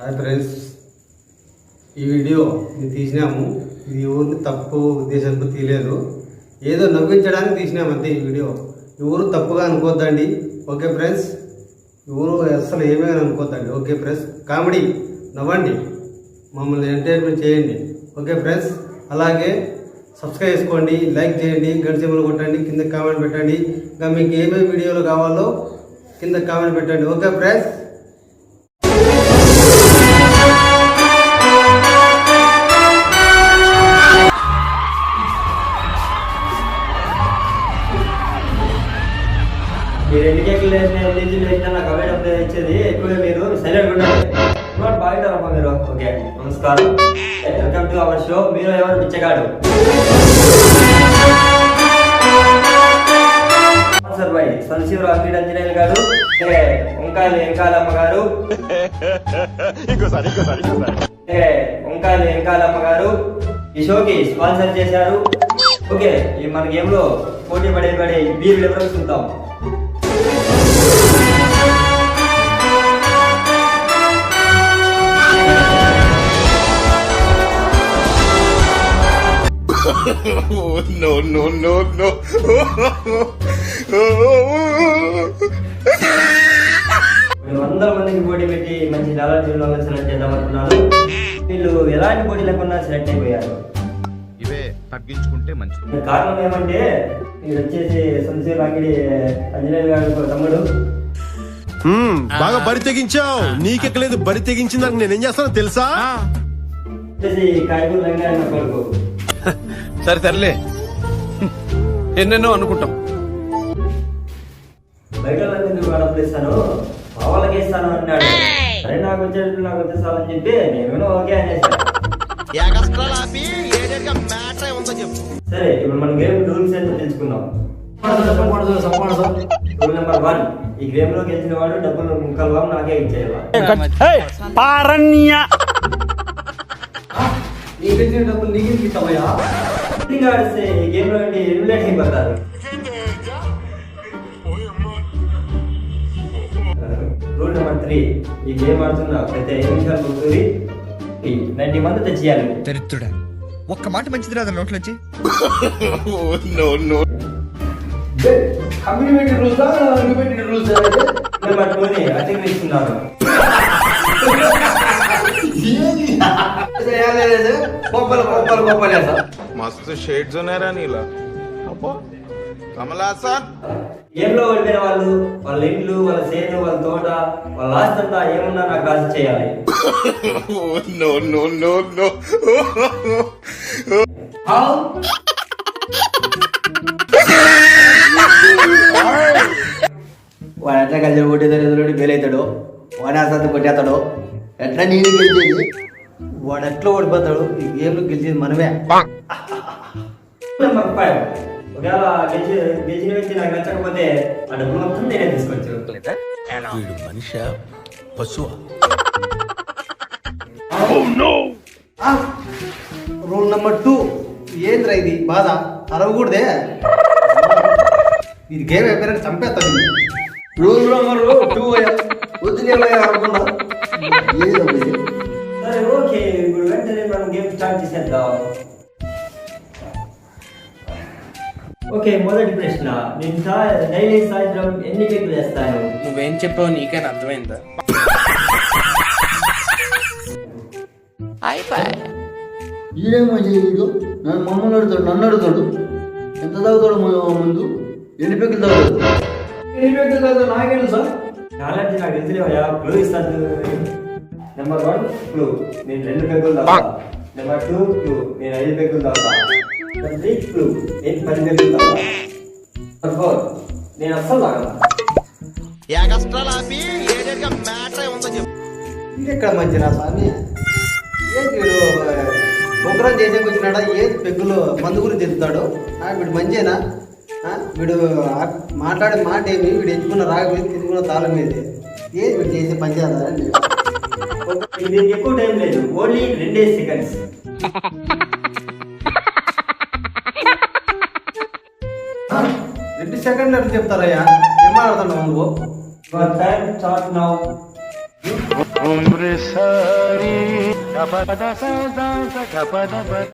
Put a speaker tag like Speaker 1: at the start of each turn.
Speaker 1: Hi friends. ఈ video మేము తీసినాము. ఇది ఊరిని తప్పు ఉద్దేశంతో తీయలేదు. ఏదో నవ్వించడానికి తీసినాము అంతే ఈ వీడియో. ఈ ఊరు తప్పుగా అనుకోద్దండి. Okay friends? ఈ ఊరు అసలు ఏమైనా అనుకోద్దండి. Okay friends? కామెడీ. నవ్వండి. మమ్మల్ని ఎంటర్టైన్మెంట్ చేయండి. Okay friends? అలాగే సబ్స్క్రైబ్ చేసుకోండి లైక్ చేయండి గడిచెమ్మలు కొట్టండి కింద కామెంట్ పెట్టండి. ఇంకా మీకు ఏమేమి వీడియోలు కావాలో కింద కామెంట్ పెట్టండి. Okay friends?
Speaker 2: మీరు ఎన్ని కేకులు వేసినా ఇంచులు వేసినా నాకు అవే డబ్బులు ఇచ్చేది. ఎక్కువగా మీరు. సైలెంట్ ఉండండి. ఇవాళ బాగుంటారమ్మా మీరు ఓకే నమస్కారం. Welcome to our show. మీరు ఎవరు? పిచ్చగాడు. సార్ బాయ్ సన్సీవర్ అగ్ని అంజనేయులు గారు. వంకాయలు వెంకాలమ్మ గారు. వంకాయలు వెంకాలమ్మ గారు. ఈ షోకి స్పాన్సర్ చేశారు. ఓకే ఈ మన గేమ్లో పోటీ పడే పడే బీర్లు ఎవరు చూద్దాం.
Speaker 3: No no no no.
Speaker 2: నేను వందల మందికి పోటీ పెట్టి మంచి సెలెక్ట్ చేద్దాం అనుకున్నాను. వీళ్ళు ఎలాంటి పోటీ లేకుండా సెలెక్ట్ అయిపోయారు?
Speaker 4: ఇవే తగ్గించుకుంటే మంచిది.
Speaker 2: కారణం ఏమంటే ఇది వచ్చేసి అంజనేయులు గారి తమ్ముడు.
Speaker 5: మ్మ్, బాగా బరి తెగించావు. నీకెక్కలేదు బరి తెగించిందాక నేనేం చేస్తానో తెలుసా?
Speaker 2: కాయగూరు కొడుకు.
Speaker 6: సరే సర్లే. ఎన్నెన్నో అనుకుంటాం.
Speaker 2: బయట వాళ్ళకి ఎందుకు డబ్బులు ఇస్తాను మా వాళ్ళకి ఇస్తాను అన్నాడు అరే నాకు వచ్చేటప్పుడు నాకు వచ్చేసాలని చెప్పి నేను ఓకే అనేసాను సరే ఇప్పుడు మన గేమ్ రూల్స్ ఏంటో తెలుసుకుందాం. రూల్ నెంబర్ వన్ ఈ గేమ్లో గెలిచిన వాడు డబ్బులు ముక్కలు నాకే ఇచ్చేయాలి
Speaker 1: నీ డబ్బులు నీకు ఇస్తామయ్యా
Speaker 2: ఎలిమినేట్ అయిపోతారు రూల్ నెంబర్ త్రీ ఈ గేమ్ ఆడుతున్న ప్రతి ఐదు నిమిషాలు కూర్చొని నైన్టీ మంది తెచ్చేయాలి
Speaker 7: దరిద్రుడా. ఒక్క మాట మంచిది రాదు నోట్లోంచి
Speaker 3: no no.
Speaker 1: కమ్యూనిటీ రూల్సా యూనివర్సిటీ రూల్స్
Speaker 2: నెంబర్ టూని అతిక్రమిస్తున్నారు
Speaker 1: గొప్పలు గొప్పలు
Speaker 4: మస్తు షేడ్స్ ఉన్నారా నీలా. అబ్బో. కమలాసన్
Speaker 2: గేమ్లో ఓడిపోయిన వాళ్ళు వాళ్ళ ఇండ్లు వాళ్ళ చేను వాళ్ళ తోట వాళ్ళ ఆస్తి అంతా ఏమున్నా నాకు రాసి చేయాలి.
Speaker 3: No no no no
Speaker 1: వాడు ఎట్లా కలిసి కొట్టేదాడు ఎదురు ఫెయిల్ అవుతాడు వాడు అసలు కొట్టేస్తాడు ఎట్లా నేను గెలిచేది వాడు ఎట్లా ఓడిపోతాడు? ఈ గేమ్లో గెలిచేది మనమే.
Speaker 2: నెంబర్ ఫైవ్ ఒకవేళ గెలిచి గెలిచిన వ్యక్తి నాకు నచ్చకపోతే ఆ డబ్బులు మొత్తం నేనే తీసుకోవచ్చు
Speaker 5: వీడు మనిషి? పశువా?
Speaker 1: రూల్ నెంబర్ టూ ఏంద్రా ఇది? బాధ? అరవకూడదే? ఇది గేమ్ అయిపోయినాక చంపేస్తాను రూల్ నెంబర్ టూ వదిలేమయ్యా అనుకున్నా
Speaker 2: ఓకే ఇప్పుడు వెంటనే మనం గేమ్ స్టార్ట్ చేసేద్దాం ఓకే మొదటి ప్రశ్న. నేను డైలీ సాయంత్రం ఎన్ని కేకులు చేస్తాను
Speaker 6: నువ్వేం చెప్పావు నీకైనా అర్థమైందా?
Speaker 8: ఈడేమో చేయడు నన్ను మమ్మల్ని అడుగుతాడు నన్ను అడుగుతాడు. ఎంత తాగుతాడు ముందు? ఎన్ని పెక్కులు తాగుతాడు?
Speaker 1: నాకేం సార్
Speaker 2: నాలెడ్జ్ నాకు తెలియవయ్యా క్లూ ఇస్తాను. నెంబర్ వన్ క్లూ నేను రెండు పెగ్గులు తాగుతా నెంబర్ టూ క్లూ నేను ఐదు పెగ్గులు తాగుతా నెంబర్ త్రీ క్లూ నేను పది పెగ్గులు తాగుతా నెంబర్ ఫోర్ నేను అస్సలు తాగను.
Speaker 1: ఎక్కడ మంచిరా స్వామి ఏంటి వీడు ప్రోగ్రామ్ చేసేకి వచ్చినాడా? ఏది పెగ్గులు మందు గురించి చెప్తాడు? ఆ, వీడు మంచేనా? ఆ, వీడు మాట్లాడే మాట ఏమి వీడు ఎంచుకున్న రాగ మీద తిరుగున్న తాళం మీద. ఏది వీడు చేసే పంచాయత
Speaker 2: దీనికి ఎక్కువ టైం లేదు. ఓన్లీ రెండే సెకండ్స్.
Speaker 1: రెండు సెకండ్లు ఎట్లా చెప్తారయ్యా? ఏం మాట్లాడుతున్నావు నువ్వు?
Speaker 2: Your time start now.